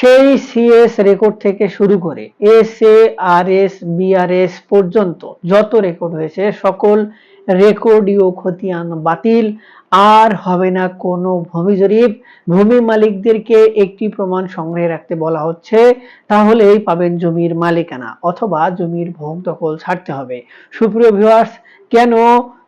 সেই CS record থেকে শুরু করে S A R S BRS পর্যন্ত যত রেকর্ড হয়েছে, সকল রেকর্ডীয় খতিয়ান বাতিল। আর হবে না কোনো ভূমি জরিপ। ভূমি মালিকদেরকে একটি প্রমাণ সংগ্রহে রাখতে বলা হচ্ছে, তাহলেই পাবেন জমির মালিকানা অথবা জমির ভোগ দখল ছাড়তে হবে। সুপ্রিয় ভিউয়ার্স কেন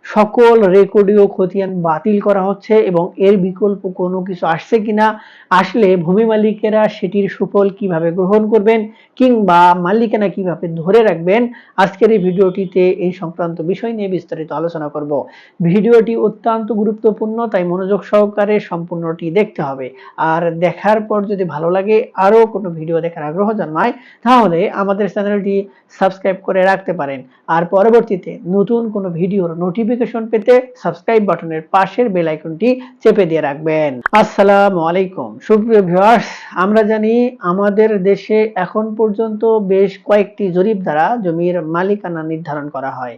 সকল রেকর্ডীয় খতিয়ান বাতিল করা হচ্ছে এবং এর বিকল্প কোনো কিছু আসছে কিনা, আসলে ভূমি মালিকেরা সেটির সুফল কীভাবে গ্রহণ করবেন কিংবা মালিকানা কীভাবে ধরে রাখবেন, আজকের এই ভিডিওটিতে এই সংক্রান্ত বিষয় নিয়ে বিস্তারিত আলোচনা করব। ভিডিওটি অত্যন্ত গুরুত্বপূর্ণ, তাই মনোযোগ সহকারে সম্পূর্ণটি দেখতে হবে। আর দেখার পর যদি ভালো লাগে, আরও কোনো ভিডিও দেখার আগ্রহ জন্মায় তাহলে আমাদের চ্যানেলটি সাবস্ক্রাইব করে রাখতে পারেন। আর পরবর্তীতে নতুন কোনো ভিডিওর নোটিফিকেশন পেতে সাবস্ক্রাইব বাটনের পাশের বেল আইকনটি চেপে দিয়ে রাখবেন। আসসালামু আলাইকুম। সুপ্রিয় ভিউয়ার্স আমরা জানি আমাদের দেশে এখন পর্যন্ত বেশ কয়েকটি জরিপ দ্বারা জমির মালিকানা নির্ধারণ করা হয়।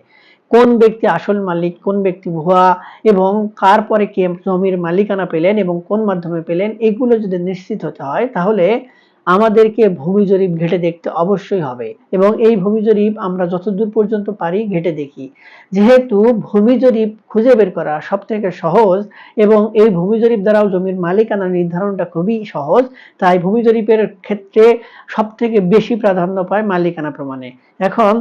কোন ব্যক্তি আসল মালিক, কোন ব্যক্তি ভুয়া, এবং কার পরে কে জমির মালিকানা পেলেন এবং কোন মাধ্যমে পেলেন, এগুলো যদি নিশ্চিত হতে হয়, তাহলে আমাদেরকে ভূমি জরিপ ঘেটে দেখতে অবশ্যই হবে এবং এই ভূমি জরিপ আমরা যতদূর পর্যন্ত পারি ঘেটে দেখি। যেহেতু ভূমি জরিপ খুঁজে বের করা সব থেকে সহজ এবং এই ভূমি জরিপ দ্বারাও জমির মালিকানা নির্ধারণটা খুবই সহজ, তাই ভূমি জরিপের ক্ষেত্রে সব থেকে বেশি প্রাধান্য পায় মালিকানা প্রমাণে। এখন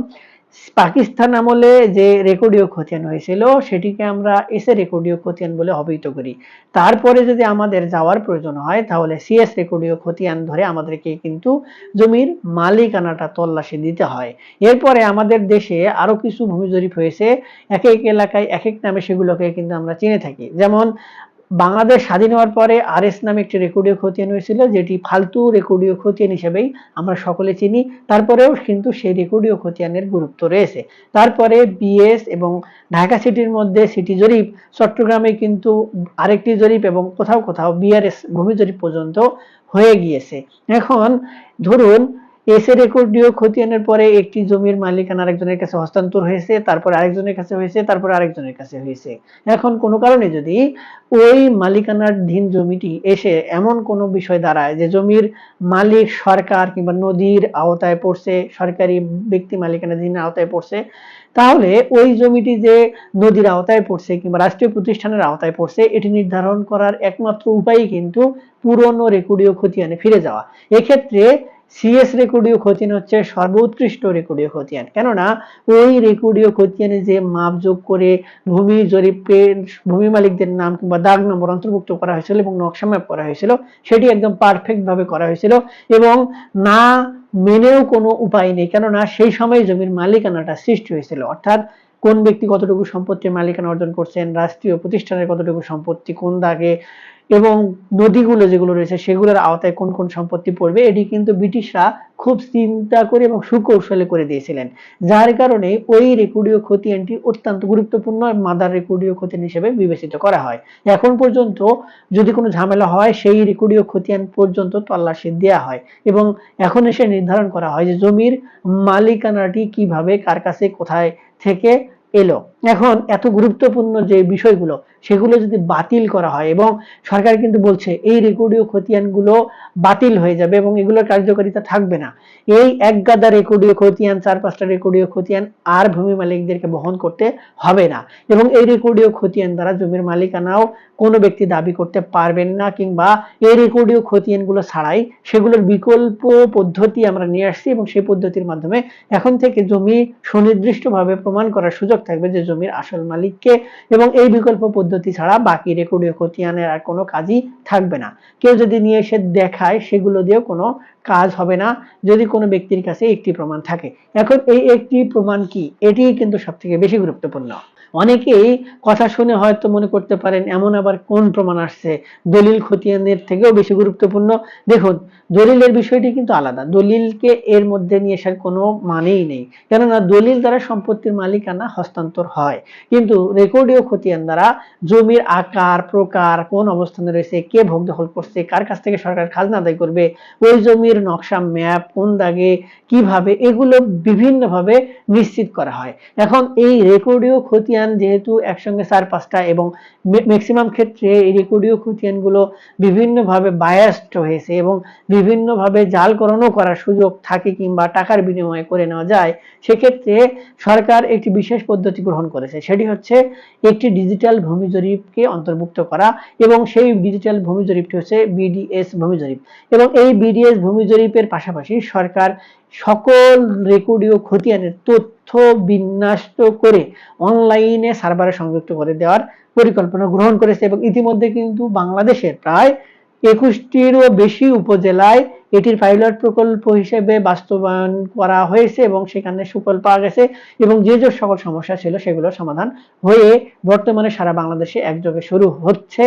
পাকিস্তান আমলে যে রেকর্ডীয় খতিয়ান হয়েছিল, সেটিকে আমরা এসে রেকর্ডীয় খতিয়ান বলে অবহিত করি। তারপরে যদি আমাদের যাওয়ার প্রয়োজন হয়, তাহলে সিএস রেকর্ডীয় খতিয়ান ধরে আমাদেরকে কিন্তু জমির মালিকানাটা তল্লাশি দিতে হয়। এরপরে আমাদের দেশে আরও কিছু ভূমি জরিপ হয়েছে। এক এক এলাকায় এক এক নামে সেগুলোকে কিন্তু আমরা চিনে থাকি। যেমন বাংলাদেশ স্বাধীন হওয়ার পরে আর এস নামে একটি রেকর্ডীয় খতিয়ান হয়েছিল, যেটি ফালতু রেকর্ডীয় খতিয়ান হিসেবেই আমরা সকলে চিনি। তারপরেও কিন্তু সেই রেকর্ডীয় খতিয়ানের গুরুত্ব রয়েছে। তারপরে বিএস এবং ঢাকা সিটির মধ্যে সিটি জরিপ, চট্টগ্রামে কিন্তু আরেকটি জরিপ এবং কোথাও কোথাও বিআরএস ভূমি জরিপ পর্যন্ত হয়ে গিয়েছে। এখন ধরুন এসে রেকর্ডীয় খতিয়ানের পরে একটি জমির মালিকানা আরেকজনের কাছে হস্তান্তর হয়েছে, তারপর আরেকজনের কাছে হয়েছে, তারপর আরেকজনের কাছে হয়েছে। এখন কোনো কারণে যদি ওই মালিকানার ধীন জমিটি এসে এমন কোনো বিষয় দাঁড়ায় যে জমির মালিক সরকার কিংবা নদীর আওতায় পড়ছে, সরকারি ব্যক্তি মালিকানাধীন আওতায় পড়ছে, তাহলে ওই জমিটি যে নদীর আওতায় পড়ছে কিংবা রাষ্ট্রীয় প্রতিষ্ঠানের আওতায় পড়ছে, এটি নির্ধারণ করার একমাত্র উপায় কিন্তু পুরনো রেকর্ডীয় খতিয়ানে ফিরে যাওয়া। এক্ষেত্রে সিএস রেকর্ডীয় খতিয়ান হচ্ছে, সর্বোৎকৃষ্ট রেকর্ডীয় খতিয়ান কেননা, ওই রেকর্ডীয় খতিয়ানে যে মাপ যোগ করে ভূমি জরিপে ভূমি মালিকদের নাম কিংবা দাগ নম্বর অন্তর্ভুক্ত করা হয়েছিল এবং নকশা ম্যাপ করা হয়েছিল, সেটি একদম পারফেক্ট ভাবে করা হয়েছিল এবং না মেনেও কোনো উপায় নেই। কেননা, সেই সময় জমির মালিকানাটা সৃষ্টি হয়েছিল। অর্থাৎ, কোন ব্যক্তি কতটুকু সম্পত্তির মালিকানা অর্জন করছেন, রাষ্ট্রীয় প্রতিষ্ঠানের কতটুকু সম্পত্তি, কোন দাগে এবং নদীগুলো যেগুলো রয়েছে সেগুলোর আওতায় কোন কোন সম্পত্তি পড়বে, এটি কিন্তু ব্রিটিশরা খুব চিন্তা করে এবং সুকৌশলে করে দিয়েছিলেন। যার কারণে ওই রেকর্ডীয় খতিয়ানটি অত্যন্ত গুরুত্বপূর্ণ মাদার রেকর্ডীয় খতিয়ান হিসেবে বিবেচিত করা হয়। এখন পর্যন্ত যদি কোনো ঝামেলা হয়, সেই রেকর্ডীয় খতিয়ান পর্যন্ত তল্লাশি দেওয়া হয় এবং এখন এসে নির্ধারণ করা হয় যে জমির মালিকানাটি কীভাবে, কার কাছে, কোথায় থেকে এলো। এখন এত গুরুত্বপূর্ণ যে বিষয়গুলো, সেগুলো যদি বাতিল করা হয় এবং সরকার কিন্তু বলছে এই রেকর্ডীয় খতিয়ানগুলো বাতিল হয়ে যাবে এবং এগুলোর কার্যকারিতা থাকবে না। এই এক গাদা রেকর্ডীয় খতিয়ান চার পাঁচটা রেকর্ডীয় খতিয়ান আর ভূমি মালিকদেরকে বহন করতে হবে না এবং এই রেকর্ডীয় খতিয়ান দ্বারা জমির মালিকানাও কোনো ব্যক্তি দাবি করতে পারবেন না কিংবা এই রেকর্ডীয় খতিয়ানগুলো ছাড়াই সেগুলোর বিকল্প পদ্ধতি আমরা নিয়ে আসছি এবং সেই পদ্ধতির মাধ্যমে এখন থেকে জমি সুনির্দিষ্টভাবে প্রমাণ করার সুযোগ থাকবে যে জমির আসল মালিককে এবং এই বিকল্প পদ্ধতি ছাড়া বাকি রেকর্ডীয় খতিয়ানের আর কোনো কাজই থাকবে না। কেউ যদি নিয়ে এসে দেখায়, সেগুলো দিয়েও কোনো কাজ হবে না যদি কোনো ব্যক্তির কাছে একটি প্রমাণ থাকে। এখন এই একটি প্রমাণ কি? এটি কিন্তু সব থেকে বেশি গুরুত্বপূর্ণ। অনেকেই কথা শুনে হয়তো মনে করতে পারেন, এমন আবার কোন প্রমাণ আসছে? দলিল খতিয়ানের থেকেও বেশি গুরুত্বপূর্ণ। দেখুন, দলিলের বিষয়টি কিন্তু আলাদা। দলিলকে এর মধ্যে নিয়ে আসার কোনো মানেই নেই। কেননা দলিল দ্বারা সম্পত্তির মালিকানা হস্তান্তর হয়। কিন্তু রেকর্ডীয় খতিয়ান দ্বারা জমির আকার, প্রকার, কোন অবস্থানে রয়েছে, কে ভোগ দখল করছে, কার কাছ থেকে সরকার খাজনা আদায় করবে, ওই জমির নকশা ম্যাপ কোন দাগে, কীভাবে, এগুলো বিভিন্নভাবে নিশ্চিত করা হয়। এখন এই রেকর্ডীয় খতিয়ান যেহেতু একসঙ্গে চার পাঁচটা এবং ম্যাক্সিমাম ক্ষেত্রে এই রেকর্ডীয় খতিয়ানগুলো বিভিন্নভাবে বায়াসড হয়েছে এবং বিভিন্নভাবে জালকরণও করার সুযোগ থাকে কিংবা টাকার বিনিময়ে করে নেওয়া যায়, সেক্ষেত্রে সরকার একটি বিশেষ পদ্ধতি গ্রহণ করেছে। সেটি হচ্ছে একটি ডিজিটাল ভূমি জরিপকে অন্তর্ভুক্ত করা এবং সেই ডিজিটাল ভূমি জরিপটি হচ্ছে বিডিএস ভূমি জরিপ। এবং এই বিডিএস ভূমি জরিপের পাশাপাশি সরকার সকল রেকর্ডীয় খতিয়ানের তথ্য বিন্যাস্ত করে অনলাইনে সার্ভারে সংযুক্ত করে দেওয়ার পরিকল্পনা গ্রহণ করেছে এবং ইতিমধ্যে কিন্তু বাংলাদেশের প্রায় একুশটিরও বেশি উপজেলায় এটির পাইলট প্রকল্প হিসেবে বাস্তবায়ন করা হয়েছে এবং সেখানে সুফল পাওয়া গেছে এবং যে যে সকল সমস্যা ছিল সেগুলো সমাধান হয়ে বর্তমানে সারা বাংলাদেশে একযোগে শুরু হচ্ছে।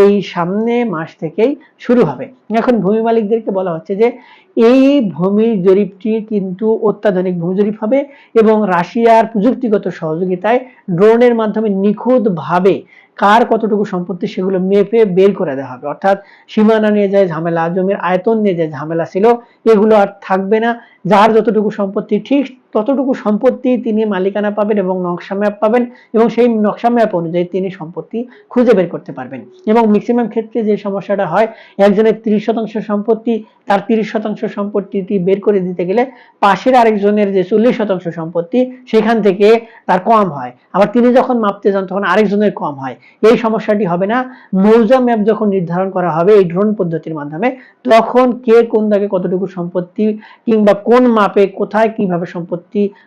এই সামনে মাস থেকেই শুরু হবে। এখন ভূমি মালিকদেরকে বলা হচ্ছে যে এই ভূমি জরিপটি কিন্তু অত্যাধুনিক ভূমি জরিপ হবে এবং রাশিয়ার প্রযুক্তিগত সহযোগিতায় ড্রোনের মাধ্যমে নিখুঁতভাবে কার কতটুকু সম্পত্তি সেগুলো মেপে বের করে দেওয়া হবে। অর্থাৎ সীমানা নিয়ে যায় ঝামেলা, জমির আয়তন নিয়ে যায় ঝামেলা ছিল, এগুলো আর থাকবে না। যার যতটুকু সম্পত্তি ঠিক ততটুকু সম্পত্তি তিনি মালিকানা পাবেন এবং নকশা ম্যাপ পাবেন এবং সেই নকশা ম্যাপ অনুযায়ী তিনি সম্পত্তি খুঁজে বের করতে পারবেন। এবং ম্যাক্সিমাম ক্ষেত্রে যে সমস্যাটা হয়, একজনের তিরিশ শতাংশ সম্পত্তি, তার তিরিশ শতাংশ সম্পত্তিটি বের করে দিতে গেলে পাশের আরেকজনের যে চল্লিশ শতাংশ সম্পত্তি, সেখান থেকে তার কম হয়। আবার তিনি যখন মাপতে যান, তখন আরেকজনের কম হয়। এই সমস্যাটি হবে না। মৌজা ম্যাপ যখন নির্ধারণ করা হবে এই ড্রোন পদ্ধতির মাধ্যমে, তখন কে কোন দাগে কতটুকু সম্পত্তি কিংবা কোন মাপে কোথায় কীভাবে সম্পত্তি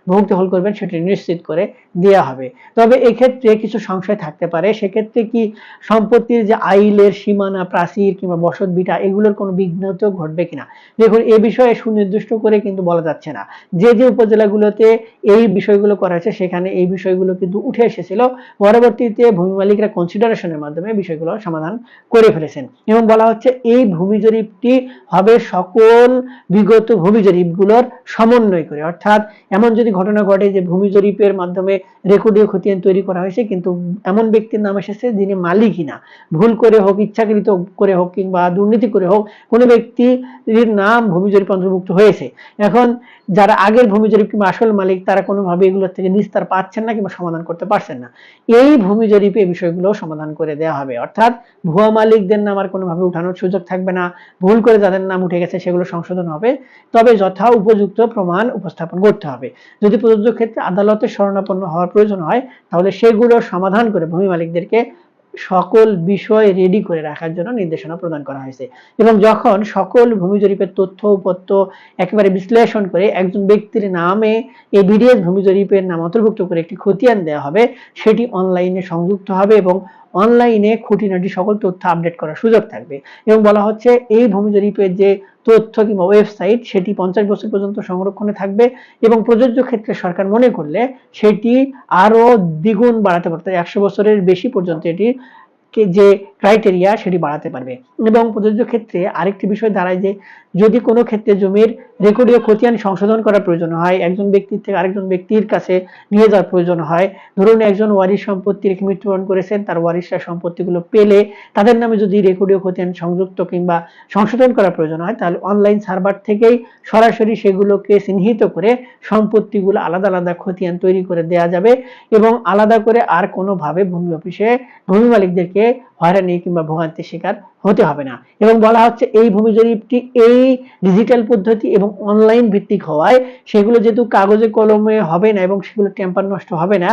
বহুদখল করবেন, সেটি নিশ্চিত করে দেওয়া হবে। তবে এক্ষেত্রে কিছু সংশয় থাকতে পারে। সেক্ষেত্রে কি সম্পত্তির যে আইলের সীমানা, প্রাচীর কিংবা বসত বিটা, এগুলোর কোনো বিঘ্ন ঘটবে কিনা? দেখুন, এ বিষয়ে সুনির্দিষ্ট করে কিন্তু বলা যাচ্ছে না। যে যে উপজেলাগুলোতে এই বিষয়গুলো করা হয়েছে, সেখানে এই বিষয়গুলো কিন্তু উঠে এসেছিল। পরবর্তীতে ভূমি মালিকরা কনসিডারেশনের মাধ্যমে বিষয়গুলো সমাধান করে ফেলেছেন। এবং বলা হচ্ছে, এই ভূমি জরিপটি হবে সকল বিগত ভূমি জরিপগুলোর সমন্বয় করে। অর্থাৎ এমন যদি ঘটনা ঘটে যে ভূমি জরিপের মাধ্যমে রেকর্ডীয় খতিয়ান তৈরি করা হয়েছে, কিন্তু এমন ব্যক্তির নাম এসেছে যিনি মালিকই না। ভুল করে হোক, ইচ্ছাকৃত করে হোক কিংবা দুর্নীতি করে হোক, কোনো ব্যক্তির নাম ভূমি জরিপ অন্তর্ভুক্ত হয়েছে। এখন যারা আগের ভূমি জরিপ কিংবা আসল মালিক, তারা কোনোভাবে এগুলোর থেকে নিস্তার পাচ্ছেন না কিংবা সমাধান করতে পারছেন না। এই ভূমি জরিপে বিষয়গুলো সমাধান করে দেওয়া হবে। অর্থাৎ ভুয়া মালিকদের নাম আর কোনোভাবে উঠানোর সুযোগ থাকবে না। ভুল করে যাদের নাম উঠে গেছে, সেগুলো সংশোধন হবে। তবে যথা উপযুক্ত প্রমাণ উপস্থাপন করতে হবে। যদি প্রযোজ্য ক্ষেত্রে আদালতে শরণাপন্ন হওয়ার প্রয়োজন হয়, তাহলে সেগুলো সমাধান করে ভূমি মালিকদেরকে সকল বিষয় রেডি করে রাখার জন্য নির্দেশনা প্রদান করা হয়েছে। এবং যখন সকল ভূমি জরিপের তথ্য উপত্য একেবারে বিশ্লেষণ করে একজন ব্যক্তির নামে এই বিডিএস ভূমি জরিপের নাম অন্তর্ভুক্ত করে একটি খতিয়ান দেওয়া হবে, সেটি অনলাইনে সংযুক্ত হবে এবং অনলাইনে খুঁটিনাটি সকল তথ্য আপডেট করার সুযোগ থাকবে। এবং বলা হচ্ছে, এই ভূমি জরিপের যে তথ্য কিংবা ওয়েবসাইট সেটি পঞ্চাশ বছর পর্যন্ত সংরক্ষণে থাকবে এবং প্রযোজ্য ক্ষেত্রে সরকার মনে করলে সেটি আরও দ্বিগুণ বাড়াতে পারতে একশো বছরের বেশি পর্যন্ত এটি যে ক্রাইটেরিয়া সেটি বাড়াতে পারবে। এবং প্রযোজ্য ক্ষেত্রে আরেকটি বিষয় দাঁড়ায় যে, যদি কোনো ক্ষেত্রে জমির রেকর্ডীয় খতিয়ান সংশোধন করার প্রয়োজন হয়। একজন ব্যক্তির থেকে আরেকজন ব্যক্তির কাছে নিয়ে যাওয়ার প্রয়োজন হয়। ধরুন একজন ওয়ারিশ সম্পত্তি রেখে মৃত্যুবরণ করেছেন, তার ওয়ারিশরা সম্পত্তিগুলো পেলে তাদের নামে যদি রেকর্ডীয় খতিয়ান সংযুক্ত কিংবা সংশোধন করার প্রয়োজন হয়, তাহলে অনলাইন সার্ভার থেকেই সরাসরি সেগুলোকে চিহ্নিত করে সম্পত্তিগুলো আলাদা আলাদা খতিয়ান তৈরি করে দেয়া যাবে এবং আলাদা করে আর কোনোভাবে ভূমি অফিসে ভূমি মালিকদেরকে হয়রানি কিংবা ভোগান্তির শিকার হতে হবে না। এবং বলা হচ্ছে এই ভূমি জরিপটি এই ডিজিটাল পদ্ধতি এবং অনলাইন ভিত্তিক হওয়ায় সেগুলো যেহেতু কাগজে কলমে হবে না এবং সেগুলো টেম্পার নষ্ট হবে না,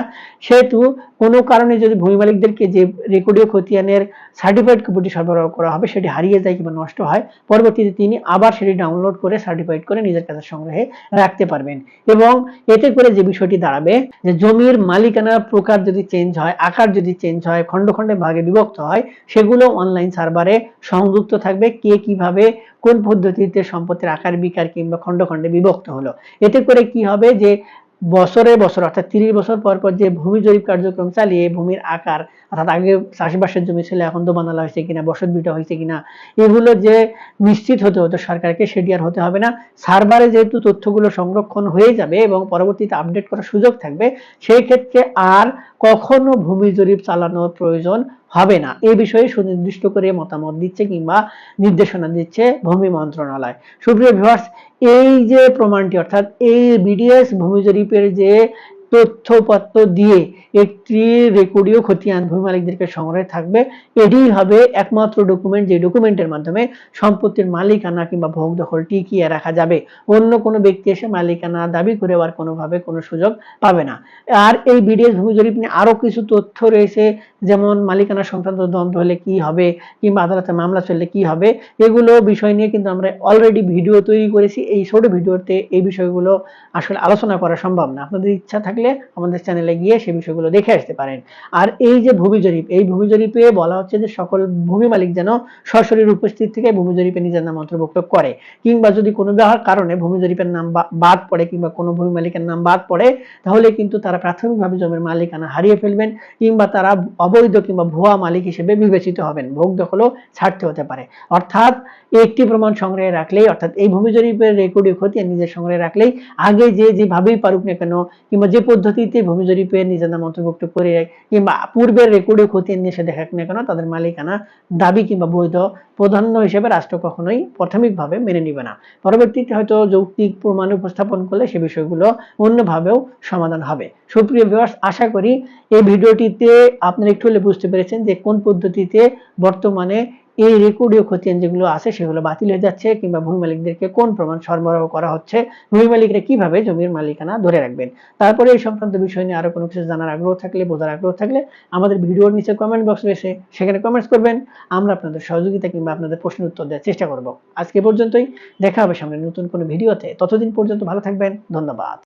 সেহেতু কোনো কারণে যদি ভূমি মালিকদেরকে যে রেকর্ডীয় খতিয়ানের সার্টিফাইড কপিটি সরবরাহ করা হবে সেটি হারিয়ে যায় কিংবা নষ্ট হয়, পরবর্তীতে তিনি আবার সেটি ডাউনলোড করে সার্টিফাইড করে নিজের কাছে সংগ্রহে রাখতে পারবেন। এবং এতে করে যে বিষয়টি দাঁড়াবে যে জমির মালিকানার প্রকার যদি চেঞ্জ হয়, আকার যদি চেঞ্জ হয়, খণ্ড খণ্ডে ভাগে বিভক্ত হয় সেগুলো অনলাইন সার্ভারে সংযুক্ত থাকবে, কে কীভাবে কোন পদ্ধতিতে সম্পত্তির আকার বিকার কিংবা খণ্ড খণ্ডে বিভক্ত হলো। এতে করে কি হবে যে বছরে বছর, অর্থাৎ তিরিশ বছর পর পর যে ভূমি জরিপ কার্যক্রম চালিয়ে ভূমির আকার অর্থাৎ আগে চাষবাসের জমি ছিল, এখন দোবানালা হয়েছে কিনা, বসত বিটা হয়েছে কিনা, এগুলো যে নিশ্চিত হতে হতো সরকারকে, সেটি আর হতে হবে না। সার্ভারে যেহেতু তথ্যগুলো সংরক্ষণ হয়ে যাবে এবং পরবর্তীতে আপডেট করার সুযোগ থাকবে, সেই ক্ষেত্রে আর কখনো ভূমি জরিপ চালানোর প্রয়োজন হবে না। এই বিষয়ে সুনির্দিষ্ট করে মতামত দিচ্ছে কিংবা নির্দেশনা দিচ্ছে ভূমি মন্ত্রণালয়। সুপ্রিয় ভিউয়ার্স এই যে প্রমাণটি, অর্থাৎ এই বিডিএস ভূমি জরিপের যে তথ্যপত্র দিয়ে একটি রেকর্ডীয় খতিয়ান ভূমি মালিকদেরকে সংগ্রহে থাকবে। এটি হবে একমাত্র ডকুমেন্ট যে ডকুমেন্টের মাধ্যমে সম্পত্তির মালিকানা কিংবা ভোগ দখল টিকিয়ে রাখা যাবে। অন্য কোনো ব্যক্তি এসে মালিকানা দাবি করে আর কোনোভাবে কোনো সুযোগ পাবে না। আর এই বিডিএস ভূমি জরিপ নিয়ে আরও কিছু তথ্য রয়েছে, যেমন মালিকানা সংক্রান্ত দ্বন্দ্ব হলে কি হবে কিংবা আদালতে মামলা চললে কি হবে, এগুলো বিষয় নিয়ে কিন্তু আমরা অলরেডি ভিডিও তৈরি করেছি। এই ছোট ভিডিওতে এই বিষয়গুলো আসলে আলোচনা করা সম্ভব না। আপনাদের ইচ্ছা থাকলে আমাদের চ্যানেলে গিয়ে সেই বিষয়গুলো দেখে আসতে পারেন। আর এই যে ভূমি জরিপ, এই ভূমি জরিপে বলা হচ্ছে যে সকল ভূমি মালিক যেন সরাসরির উপস্থিত থেকে ভূমি জরিপে নিজের নাম অন্তর্ভুক্ত করে। কিংবা যদি কোনো ব্যবহার কারণে ভূমি জরিপের নাম বাদ পড়ে কিংবা কোনো ভূমি মালিকের নাম বাদ পড়ে, তাহলে কিন্তু তারা প্রাথমিকভাবে জমির মালিকানা হারিয়ে ফেলবেন কিংবা তারা অবৈধ কিংবা ভুয়া মালিক হিসেবে বিবেচিত হবেন। ভোগ দখলও ছাড়তে হতে পারে। অর্থাৎ একটি প্রমাণ সংগ্রহে রাখলেই, অর্থাৎ এই ভূমি জরিপের রেকর্ডীয় খতিয়ান নিজের সংগ্রহে রাখলেই, আগে যে যেভাবেই পারুক না কেন কিংবা যে পদ্ধতিতে ভূমি জরিপে নাম অন্তর্ভুক্ত করে কিংবা পূর্বের রেকর্ডীয় খতিয়ান নিয়ে এসে দেখাক না কেন, তাদের মালিকানা দাবি কিংবা বৈধ প্রাধান্য হিসেবে রাষ্ট্র কখনোই প্রাথমিকভাবে মেনে নিবে না। পরবর্তীতে হয়তো যৌক্তিক প্রমাণ উপস্থাপন করলে সে বিষয়গুলো অন্যভাবেও সমাধান হবে। সুপ্রিয় ভিউয়ার্স আশা করি এই ভিডিওটিতে আপনারা একটু হলে বুঝতে পেরেছেন যে কোন পদ্ধতিতে বর্তমানে এই রেকর্ডীয় খতিয়ান যেগুলো আছে সেগুলো বাতিল হয়ে যাচ্ছে কিংবা ভূমি মালিকদেরকে কোন প্রমাণ সরবরাহ করা হচ্ছে, ভূমি মালিকরা কীভাবে জমির মালিকানা ধরে রাখবেন? তারপরে এই সংক্রান্ত বিষয় নিয়ে আরও কোনো কিছু জানার আগ্রহ থাকলে, বোঝার আগ্রহ থাকলে আমাদের ভিডিওর নিচে কমেন্ট বক্স রয়েছে সেখানে কমেন্টস করবেন। আমরা আপনাদের সহযোগিতা কিংবা আপনাদের প্রশ্নের উত্তর দেওয়ার চেষ্টা করব। আজকে পর্যন্তই, দেখা হবে সামনে নতুন কোনো ভিডিওতে। ততদিন পর্যন্ত ভালো থাকবেন, ধন্যবাদ।